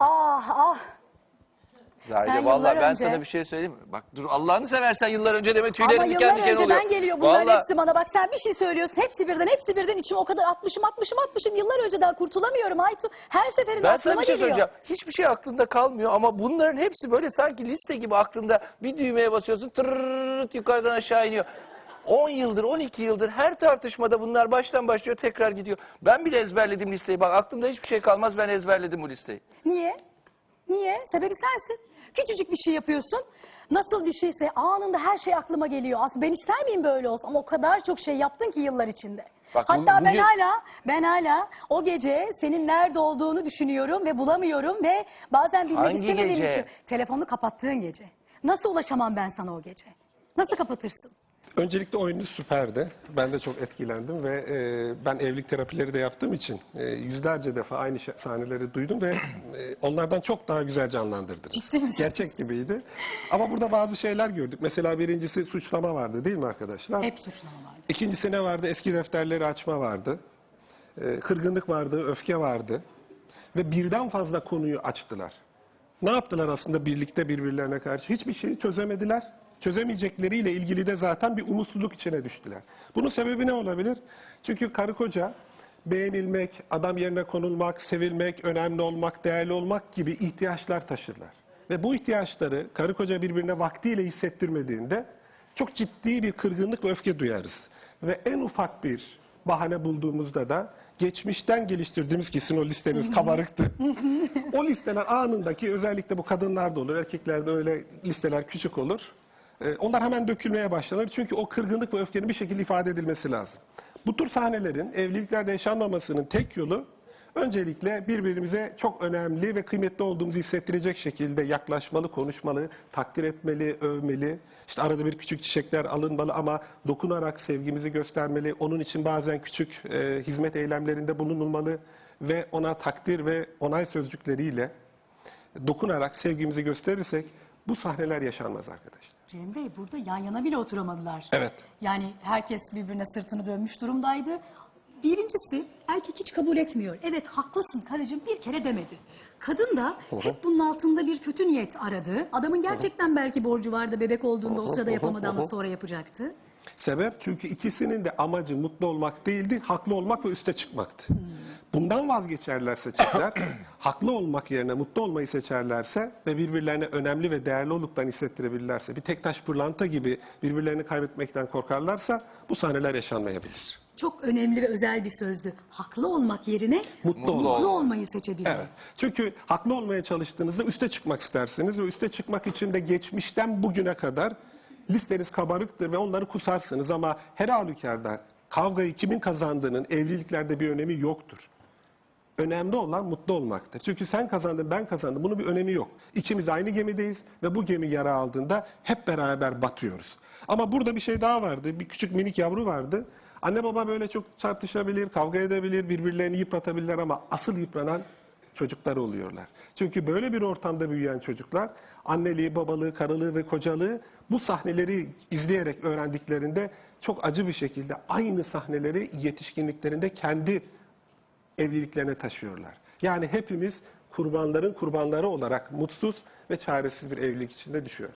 Ah ah. Zahide Ben vallahi yıllar ben önce- sana bir şey söyleyeyim mi? Bak dur Allah'ını seversen yıllar önce deme tüylerim Ama diken yıllar diken önceden oluyor. geliyor bunların Vallahi- hepsi bana. Bak sen bir şey söylüyorsun. Hepsi birden, hepsi birden içim o kadar atmışım, atmışım, atmışım. Yıllar önceden kurtulamıyorum Aytu. Her seferinde Ben aklıma sana bir şey geliyor. söyleyeceğim. Hiçbir şey aklında kalmıyor ama bunların hepsi böyle sanki liste gibi aklında bir düğmeye basıyorsun tırırırt yukarıdan aşağı iniyor. 10 yıldır, 12 yıldır her tartışmada bunlar baştan başlıyor tekrar gidiyor. Ben bile ezberledim listeyi. Bak aklımda hiçbir şey kalmaz ben ezberledim bu listeyi. Niye? Niye? Sebebi sensin. Küçücük bir şey yapıyorsun. Nasıl bir şeyse anında her şey aklıma geliyor. Aslında ben ister miyim böyle olsun? Ama o kadar çok şey yaptın ki yıllar içinde. Bak bu- Hatta ben hala ben hala o gece senin nerede olduğunu düşünüyorum ve bulamıyorum ve bazen bilmek Hangi istemediğim gece? Telefonunu kapattığın gece. Nasıl ulaşamam ben sana o gece? Nasıl kapatırsın? Öncelikle oyununuz süperdi. Ben de çok etkilendim ve e, ben evlilik terapileri de yaptığım için e, yüzlerce defa aynı sahneleri duydum ve e, onlardan çok daha güzel canlandırdınız. Gerçek gibiydi. Ama burada bazı şeyler gördük. Mesela birincisi suçlama vardı değil mi arkadaşlar? Hep suçlama var. İkincisi ne vardı? Eski defterleri açma vardı. E, kırgınlık vardı, öfke vardı. Ve birden fazla konuyu açtılar. Ne yaptılar aslında birlikte birbirlerine karşı? Hiçbir şeyi çözemediler. Çözemeyecekleriyle ilgili de zaten bir umutsuzluk içine düştüler. Bunun sebebi ne olabilir? Çünkü karı koca beğenilmek, adam yerine konulmak, sevilmek, önemli olmak, değerli olmak gibi ihtiyaçlar taşırlar. Ve bu ihtiyaçları karı koca birbirine vaktiyle hissettirmediğinde çok ciddi bir kırgınlık ve öfke duyarız. Ve en ufak bir bahane bulduğumuzda da geçmişten geliştirdiğimiz ki sizin o listeniz kabarıktı. o listeler anındaki özellikle bu kadınlarda olur, erkeklerde öyle listeler küçük olur. Ee, Onlar hemen dökülmeye başlanır çünkü o kırgınlık ve öfkenin bir şekilde ifade edilmesi lazım. Bu tür sahnelerin evliliklerde yaşanmamasının tek yolu öncelikle birbirimize çok önemli ve kıymetli olduğumuzu hissettirecek şekilde yaklaşmalı, konuşmalı, takdir etmeli, övmeli. İşte arada bir küçük çiçekler alınmalı ama dokunarak sevgimizi göstermeli. Onun için bazen küçük e, hizmet eylemlerinde bulunulmalı ve ona takdir ve onay sözcükleriyle dokunarak sevgimizi gösterirsek bu sahneler yaşanmaz arkadaşlar. Cem Bey burada yan yana bile oturamadılar. Evet. Yani herkes birbirine sırtını dönmüş durumdaydı. Birincisi erkek hiç kabul etmiyor. Evet haklısın karıcığım bir kere demedi. Kadın da Hı hı. hep bunun altında bir kötü niyet aradı. Adamın gerçekten belki borcu vardı bebek olduğunda o Hı hı, sırada hı hı, yapamadı ama hı hı. sonra yapacaktı. Sebep çünkü ikisinin de amacı mutlu olmak değildi, haklı olmak ve üste çıkmaktı. Bundan vazgeçerlerse çiftler, haklı olmak yerine mutlu olmayı seçerlerse ve birbirlerine önemli ve değerli olduklarını hissettirebilirlerse, bir tek taş pırlanta gibi birbirlerini kaybetmekten korkarlarsa bu sahneler yaşanmayabilir. Çok önemli ve özel bir sözdü. Haklı olmak yerine Mutlu, Mutlu olmak. olmayı seçebilmek. Evet. Çünkü haklı olmaya çalıştığınızda üste çıkmak istersiniz ve üste çıkmak için de geçmişten bugüne kadar listeniz kabarıktır ve onları kusarsınız ama her halükarda kavgayı kimin kazandığının evliliklerde bir önemi yoktur. Önemli olan mutlu olmaktır. Çünkü sen kazandın, ben kazandım. Bunun bir önemi yok. İkimiz aynı gemideyiz ve bu gemi yara aldığında hep beraber batıyoruz. Ama burada bir şey daha vardı. Bir küçük minik yavru vardı. Anne baba böyle çok tartışabilir, kavga edebilir, birbirlerini yıpratabilirler ama asıl yıpranan çocuklar oluyorlar. Çünkü böyle bir ortamda büyüyen çocuklar anneliği, babalığı, karılığı ve kocalığı bu sahneleri izleyerek öğrendiklerinde çok acı bir şekilde aynı sahneleri yetişkinliklerinde kendi evliliklerine taşıyorlar. Yani hepimiz kurbanların kurbanları olarak mutsuz ve çaresiz bir evlilik içinde düşüyoruz.